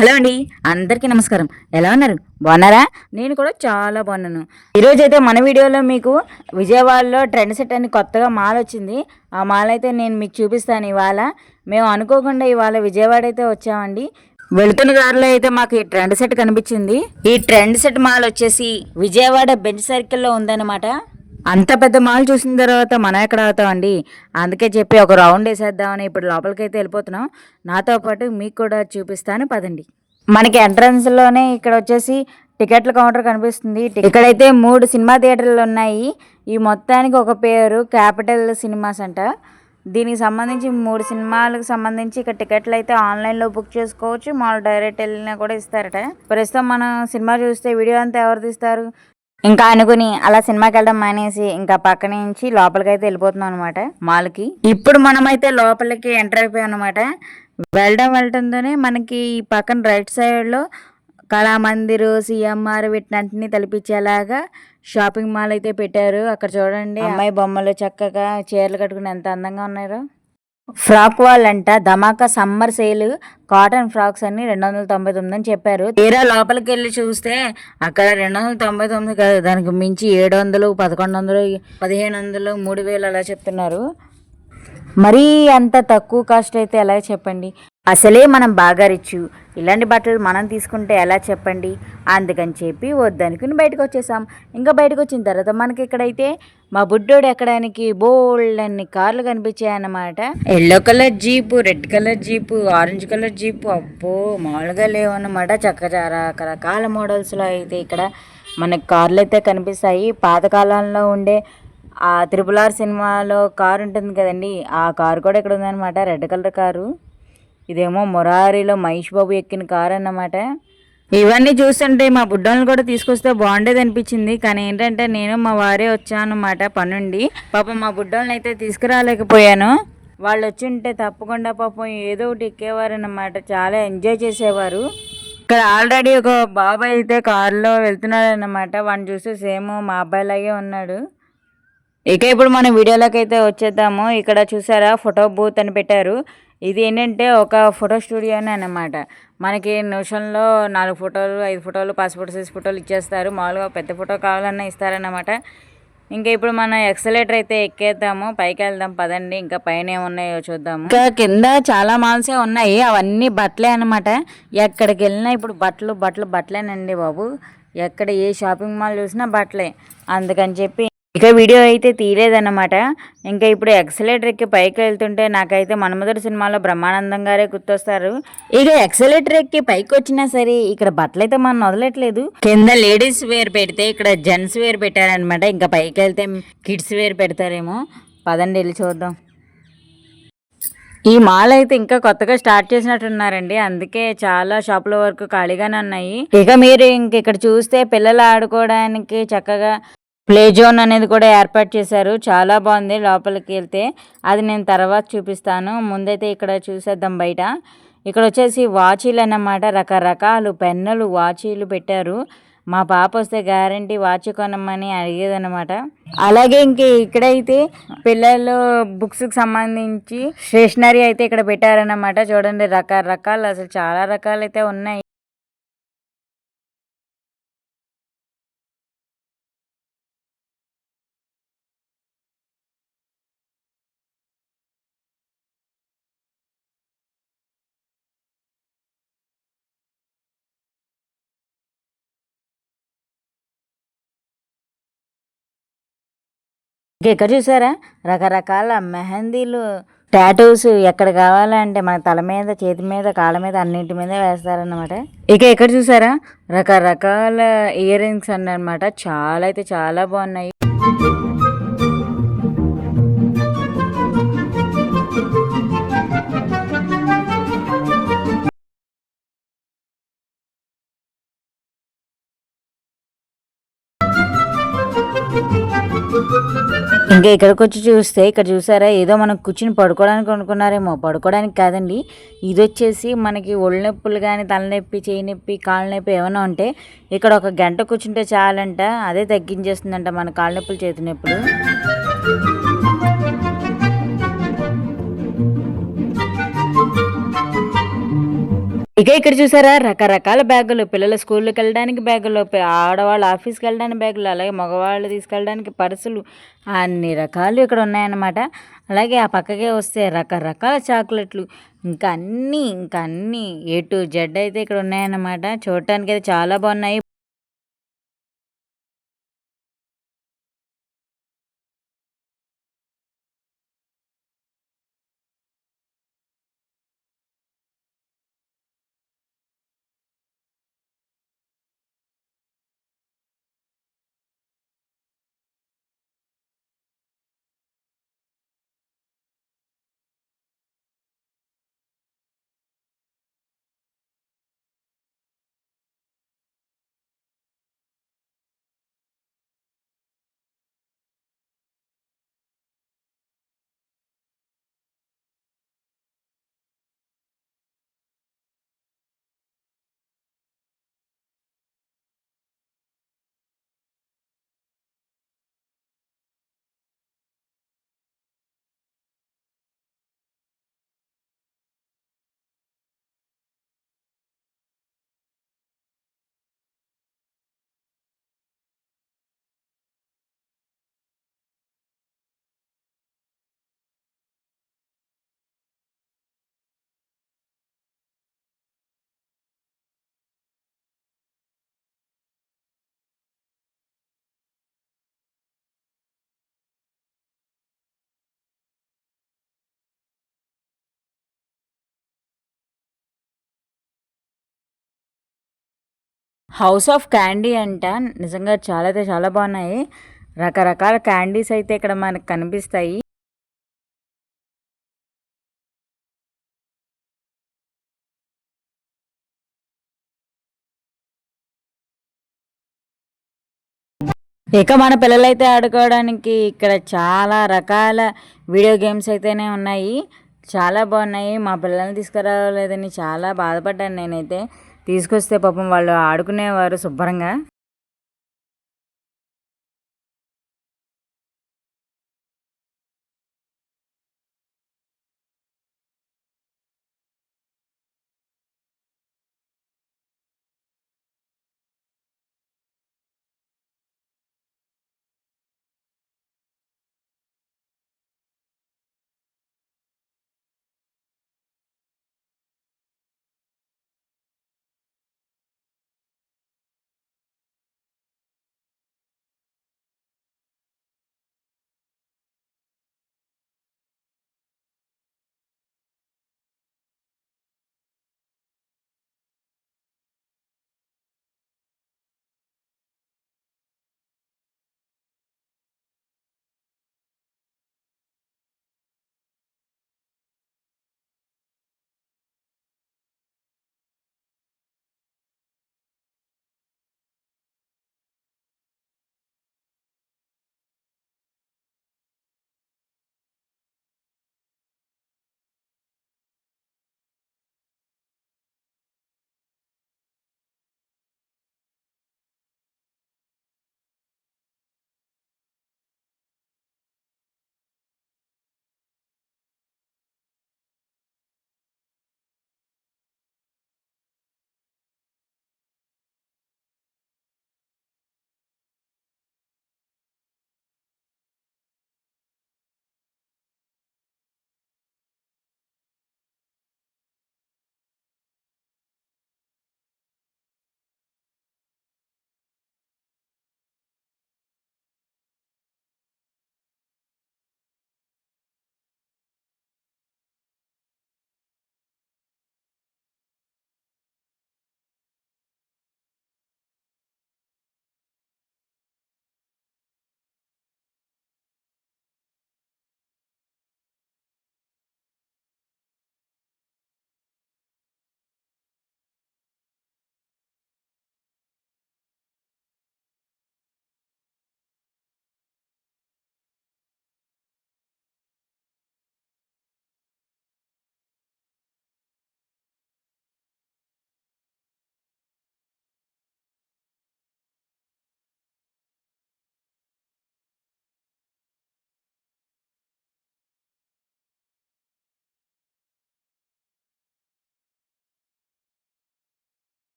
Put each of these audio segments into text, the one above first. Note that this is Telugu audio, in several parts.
హలో అండి అందరికీ నమస్కారం. ఎలా ఉన్నారు? బాగున్నారా? నేను కూడా చాలా బాగున్నాను. ఈరోజు అయితే మన వీడియోలో మీకు విజయవాడలో ట్రెండ్ సెట్ అని కొత్తగా మాల్ వచ్చింది. ఆ మాల్ అయితే నేను మీకు చూపిస్తాను ఇవాళ. మేము అనుకోకుండా ఇవాళ విజయవాడ అయితే వచ్చామండి. వెళుతున్న దారిలో అయితే మాకు ఈ ట్రెండ్ సెట్ కనిపించింది. ఈ ట్రెండ్ సెట్ మాల్ వచ్చేసి విజయవాడ బెంచ్ సర్కిల్లో ఉందన్నమాట. అంత పెద్ద మాల్ చూసిన తర్వాత మనం ఎక్కడ అవుతామండి అందుకే చెప్పి ఒక రౌండ్ వేసేద్దామని ఇప్పుడు లోపలికి అయితే వెళ్ళిపోతున్నాం. నాతో పాటు మీకు కూడా చూపిస్తాను. పదండి. మనకి ఎంట్రన్స్లోనే ఇక్కడ వచ్చేసి టికెట్ల కౌంటర్ కనిపిస్తుంది. ఇక్కడైతే మూడు సినిమా థియేటర్లు ఉన్నాయి. ఈ మొత్తానికి ఒక పేరు క్యాపిటల్ సినిమాస్ అంట. దీనికి సంబంధించి మూడు సినిమాలకు సంబంధించి ఇక్కడ టికెట్లు అయితే ఆన్లైన్లో బుక్ చేసుకోవచ్చు. మాల్ డైరెక్ట్ వెళ్ళినా కూడా ఇస్తారట. ప్రస్తుతం మనం సినిమా చూస్తే వీడియో అంతా ఎవరు తీస్తారు? ఇంకా అనుకుని అలా సినిమాకి వెళ్ళడం మానేసి ఇంకా పక్క నుంచి లోపలికి అయితే వెళ్ళిపోతున్నాం అనమాట మాల్కి ఇప్పుడు మనమైతే లోపలికి ఎంటర్ అయిపోయాం అనమాట వెళ్ళడం వెళ్ళడంతోనే మనకి ఈ పక్కన రైట్ సైడ్లో కళామందిర్ సిఎంఆర్ వీటినంటిని తలిపించేలాగా షాపింగ్ మాల్ అయితే పెట్టారు. అక్కడ చూడండి అమ్మాయి బొమ్మలు చక్కగా చీరలు కట్టుకుని ఎంత అందంగా ఉన్నారో ఫ్రాక్ వాల్ అంట ధమాకా సమ్మర్ సేల్ కాటన్ ఫ్రాక్స్ అన్ని రెండు వందల తొంభై తొమ్మిది అని చెప్పారు. తీరా లోపలికి వెళ్ళి చూస్తే అక్కడ రెండు వందల తొంభై తొమ్మిది కాదు దానికి మించి ఏడు వందలు పదకొండు వందలు పదిహేను వందలు మూడు వేలు అలా చెప్తున్నారు. మరీ అంత తక్కువ కాస్ట్ అయితే ఎలా చెప్పండి? అసలే మనం బాగా రిచ్చు ఇలాంటి బట్టలు మనం తీసుకుంటే ఎలా చెప్పండి? అందుకని చెప్పి వద్దనుకుని బయటకు వచ్చేసాం ఇంకా బయటకు వచ్చిన తర్వాత మనకి ఇక్కడైతే మా బుడ్డోడు ఎక్కడానికి బోల్డ్ అన్ని కార్లు కనిపించాయన్నమాట. Yellow colour jeep red colour jeep orange colour jeep అబ్బో మామూలుగా లేవన్నమాట చక్కగా రకరకాల మోడల్స్లో అయితే ఇక్కడ మనకి కార్లు అయితే కనిపిస్తాయి పాతకాలంలో ఉండే ఆ త్రిపుల్ ఆర్ సినిమాలో కారు ఉంటుంది కదండి ఆ కారు కూడా ఇక్కడ ఉందన్నమాట రెడ్ కలర్ కారు. ఇదేమో మొరారిలో మహేష్ బాబు ఎక్కిన కారు అన్నమాట. ఇవన్నీ చూస్తుంటే మా బుడ్డోళ్ళని కూడా తీసుకొస్తే బాగుండేది అనిపించింది. కానీ ఏంటంటే నేను మా వారే వచ్చానమాట పనుండి. పాపం మా బుడ్డోళ్ళని అయితే తీసుకురాలేకపోయాను. వాళ్ళు వచ్చి ఉంటే తప్పకుండా పాపం ఏదో ఒకటి ఎక్కేవారన్నమాట చాలా ఎంజాయ్ చేసేవారు. ఇక్కడ ఆల్రెడీ ఒక బాబాయ్ అయితే కారులో వెళ్తున్నాడు అన్నమాట. వాడిని చూస్తే సేమ్ మా అబ్బాయి లాగే ఉన్నాడు. ఇక ఇప్పుడు మనం వీడియోలోకి అయితే వచ్చేద్దాము. ఇక్కడ చూసారా ఫోటో బూత్ అని పెట్టారు. ఇది ఏంటంటే ఒక ఫోటో స్టూడియోనే అనమాట అన్నమాట. మనకి నిమిషంలో నాలుగు ఫోటోలు ఐదు ఫోటోలు పాస్పోర్ట్ సైజ్ ఫోటోలు ఇచ్చేస్తారు. మామూలుగా పెద్ద ఫోటో కావాలన్నా ఇస్తారన్నమాట. ఇంకా ఇప్పుడు మనం ఎక్సలేటర్ అయితే ఎక్కేద్దాము. పైకి వెళ్దాం పదండి. ఇంకా పైన ఏమున్నాయో చూద్దాము. ఇంకా కింద చాలా మాల్సే ఉన్నాయి. అవన్నీ బట్టలే అనమాట ఎక్కడికి వెళ్ళినా ఇప్పుడు బట్టలు బట్టలు బట్టలేనండి బాబు. ఎక్కడ ఏ షాపింగ్ మాల్ చూసినా బట్టలే. అందుకని చెప్పి ఇక వీడియో అయితే తీయలేదన్నమాట. ఇంకా ఇప్పుడు ఎక్సలేటర్కి పైకి వెళ్తుంటే నాకైతే మన్మధుడు సినిమాలో బ్రహ్మానందం గారే గుర్తొస్తారు. ఇక ఎక్సలేటర్ ఎక్కి పైకి వచ్చినా సరే ఇక్కడ బట్టలు అయితే మనం వదలట్లేదు. కింద లేడీస్ వేర్ పెడితే ఇక్కడ జెంట్స్ వేర్ పెట్టారనమాట ఇంకా పైకి వెళ్తే కిడ్స్ వేర్ పెడతారేమో. పదండి వెళ్ళి చూద్దాం. ఈ మాల్ అయితే ఇంకా కొత్తగా స్టార్ట్ చేసినట్టున్నారండి. అందుకే చాలా షాపుల వరకు ఖాళీగానే ఉన్నాయి. ఇక మీరు ఇంక ఇక్కడ చూస్తే పిల్లలు ఆడుకోవడానికి చక్కగా ప్లే జోన్ అనేది కూడా ఏర్పాటు చేశారు. చాలా బాగుంది లోపలికి వెళ్తే. అది నేను తర్వాత చూపిస్తాను. ముందైతే ఇక్కడ చూసేద్దాం బయట. ఇక్కడ వచ్చేసి వాచీలు అన్నమాట. రకరకాలు పెన్నులు వాచీలు పెట్టారు. మా పాప వస్తే గ్యారంటీ వాచ్ కొనమని అడిగేదనమాట అలాగే ఇంక ఇక్కడైతే పిల్లలు బుక్స్కి సంబంధించి స్టేషనరీ అయితే ఇక్కడ పెట్టారన్నమాట. చూడండి రకరకాలు అసలు చాలా రకాలు అయితే ఉన్నాయి. ఇక్కడ చూసారా? రకరకాల మెహందీలు టాటూస్ ఎక్కడ కావాలంటే మన తల మీద చేతి మీద కాళ్ళ మీద అన్నింటి మీద వేస్తారన్నమాట. ఇక ఇక్కడ చూసారా? రకరకాల ఇయర్ రింగ్స్ అన్నమాట. చాలా అయితే చాలా బాగున్నాయి. ఇంకా ఇక్కడికి వచ్చి చూస్తే ఇక్కడ చూసారా ఏదో మనం కూర్చుని పడుకోవడానికి అనుకున్నారేమో. పడుకోవడానికి కాదండి ఇది వచ్చేసి మనకి ఒళ్ళు నొప్పులు కానీ తలనొప్పి చేయి నొప్పి కాళ్ళ నొప్పి ఏమైనా ఉంటే ఇక్కడ ఒక గంట కూర్చుంటే చాలంట అదే తగ్గించేస్తుందంట మన కాళ్ళ నొప్పులు చేతి నొప్పులు. ఇక ఇక్కడ చూసారా రకరకాల బ్యాగులు. పిల్లల స్కూల్కి వెళ్ళడానికి బ్యాగులు ఆడవాళ్ళ ఆడవాళ్ళు ఆఫీస్కి వెళ్ళడానికి బ్యాగులు అలాగే మగవాళ్ళు తీసుకెళ్ళడానికి పర్సులు అన్ని రకాలు ఇక్కడ ఉన్నాయన్నమాట. అలాగే ఆ పక్కకే వస్తే రకరకాల చాక్లెట్లు ఇంకా అన్నీ ఇంకా అన్నీ ఏ టు జెడ్ అయితే ఇక్కడ ఉన్నాయన్నమాట. చూడటానికి అయితే చాలా బాగున్నాయి. హౌస్ ఆఫ్ క్యాండీ అంట. నిజంగా చాలా అయితే చాలా బాగున్నాయి. రకరకాల క్యాండీస్ అయితే ఇక్కడ మనకు కనిపిస్తాయి. ఇక మన పిల్లలైతే ఆడుకోవడానికి ఇక్కడ చాలా రకాల వీడియో గేమ్స్ అయితేనే ఉన్నాయి. చాలా బాగున్నాయి. మా పిల్లల్ని తీసుకురాలేదని చాలా బాధపడ్డాను నేనైతే. తీసుకొస్తే పాపం వాళ్ళు ఆడుకునేవారు శుభ్రంగా.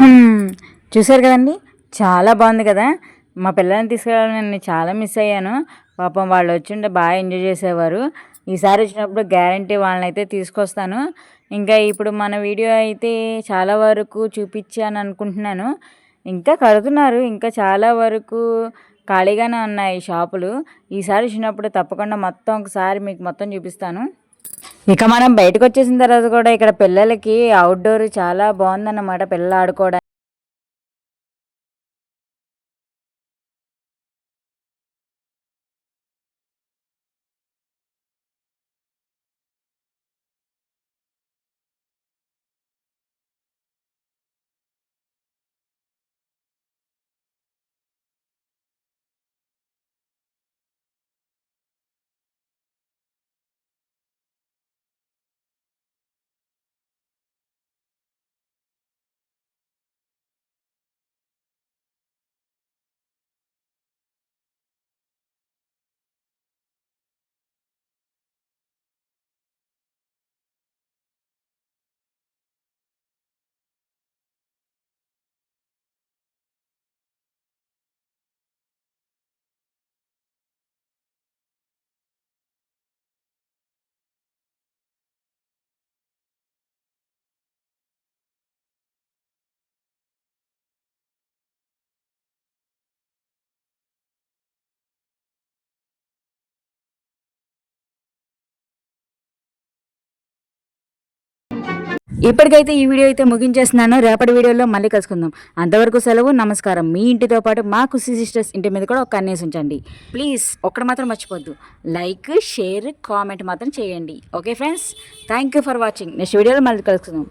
చూసారు చూశారు కదండి? చాలా బాగుంది కదా? మా పిల్లల్ని తీసుకెళ్ళాలని నేను చాలా మిస్ అయ్యాను. పాపం వాళ్ళు వచ్చింటే బాగా ఎంజాయ్ చేసేవారు. ఈసారి వచ్చినప్పుడు గ్యారంటీ వాళ్ళని అయితే తీసుకొస్తాను. ఇంకా ఇప్పుడు మన వీడియో అయితే చాలా వరకు చూపించాను అనుకుంటున్నాను. ఇంకా కడుతున్నారు. ఇంకా చాలా వరకు ఖాళీగానే ఉన్నాయి షాపులు. ఈసారి వచ్చినప్పుడు తప్పకుండా మొత్తం ఒకసారి మీకు మొత్తం చూపిస్తాను. ఇక మనం బయటకు వచ్చేసిన తర్వాత కూడా ఇక్కడ పిల్లలకి అవుట్డోర్ చాలా బాగుందన్నమాట పిల్లలు ఆడుకోవడానికి. ఇప్పటికైతే ఈ వీడియో అయితే ముగించేస్తున్నాను. రేపటి వీడియోలో మళ్ళీ కలుసుకుందాం. అంతవరకు సెలవు నమస్కారం. మీ ఇంటితో పాటు మా కుసి సిస్టర్స్ ఇంటి మీద కూడా ఒక కన్నేసి ఉంచండి. ప్లీజ్ ఒక్కడు మాత్రం మర్చిపోద్దు లైక్ షేర్ కామెంట్ మాత్రం చేయండి. Okay friends thank you for watching next వీడియోలో మళ్ళీ కలుసుకుందాం.